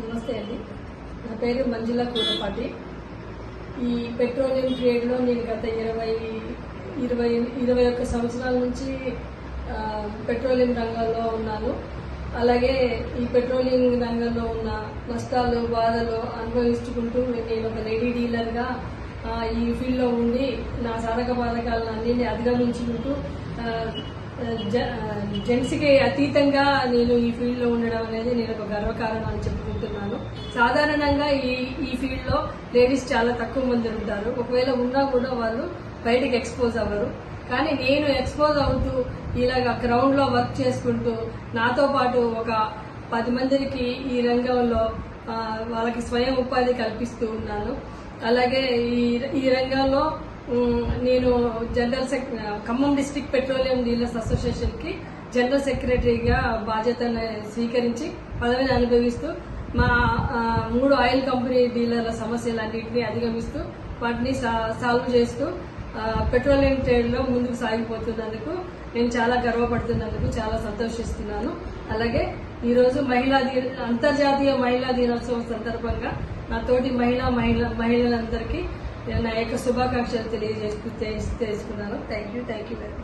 నమస్తే అండి. నా పేరు మంజుల కూరపాటి ఈ పెట్రోలియం ట్రేడ్లో నేను గత ఇరవై ఇరవై ఇరవై ఒక్క సంవత్సరాల నుంచి పెట్రోలియం రంగంలో ఉన్నాను. అలాగే ఈ పెట్రోలియం రంగంలో ఉన్న నష్టాలు బాధలు అనుభవించుకుంటూ నేను ఒక లేడీ డీలర్గా ఈ ఫీల్డ్లో ఉండి నా సాధక బాధకాలను అన్నింటినీ అధిగమించుకుంటూ జెంట్స్కి అతీతంగా నేను ఈ ఫీల్డ్లో ఉండడం అనేది నేను ఒక గర్వకారణం అని చెప్పుకుంటున్నాను. సాధారణంగా ఈ ఈ ఫీల్డ్లో లేడీస్ చాలా తక్కువ మంది ఉంటారు. ఒకవేళ ఉన్నా కూడా వాళ్ళు బయటకు ఎక్స్పోజ్ అవ్వరు. కానీ నేను ఎక్స్పోజ్ అవుతూ ఇలాగ గ్రౌండ్లో వర్క్ చేసుకుంటూ నాతో పాటు ఒక పది మందికి ఈ రంగంలో వాళ్ళకి స్వయం ఉపాధి కల్పిస్తూ ఉన్నాను. అలాగే ఈ ఈ రంగంలో నేను general sec Khammam district petroleum dealers అసోసియేషన్కి general సెక్రటరీగా బాధ్యతను స్వీకరించి పదవిని అనుభవిస్తూ మా మూడు ఆయిల్ కంపెనీ డీలర్ల సమస్యలన్నింటినీ అధిగమిస్తూ వాటిని సా- సాల్వ్ చేస్తూ పెట్రోలియం ట్రేడ్లో ముందుకు సాగిపోతున్నందుకు నేను చాలా గర్వపడుతున్నందుకు చాలా సంతోషిస్తున్నాను. అలాగే ఈరోజు మహిళా ది- అంతర్జాతీయ మహిళా దినోత్సవం సందర్భంగా నా తోటి మహిళా మహిళ మహిళలందరికీ నా యొక్క శుభాకాంక్షలు తెలియజేసుకు తెలుసుకున్నాను thank you thank you very much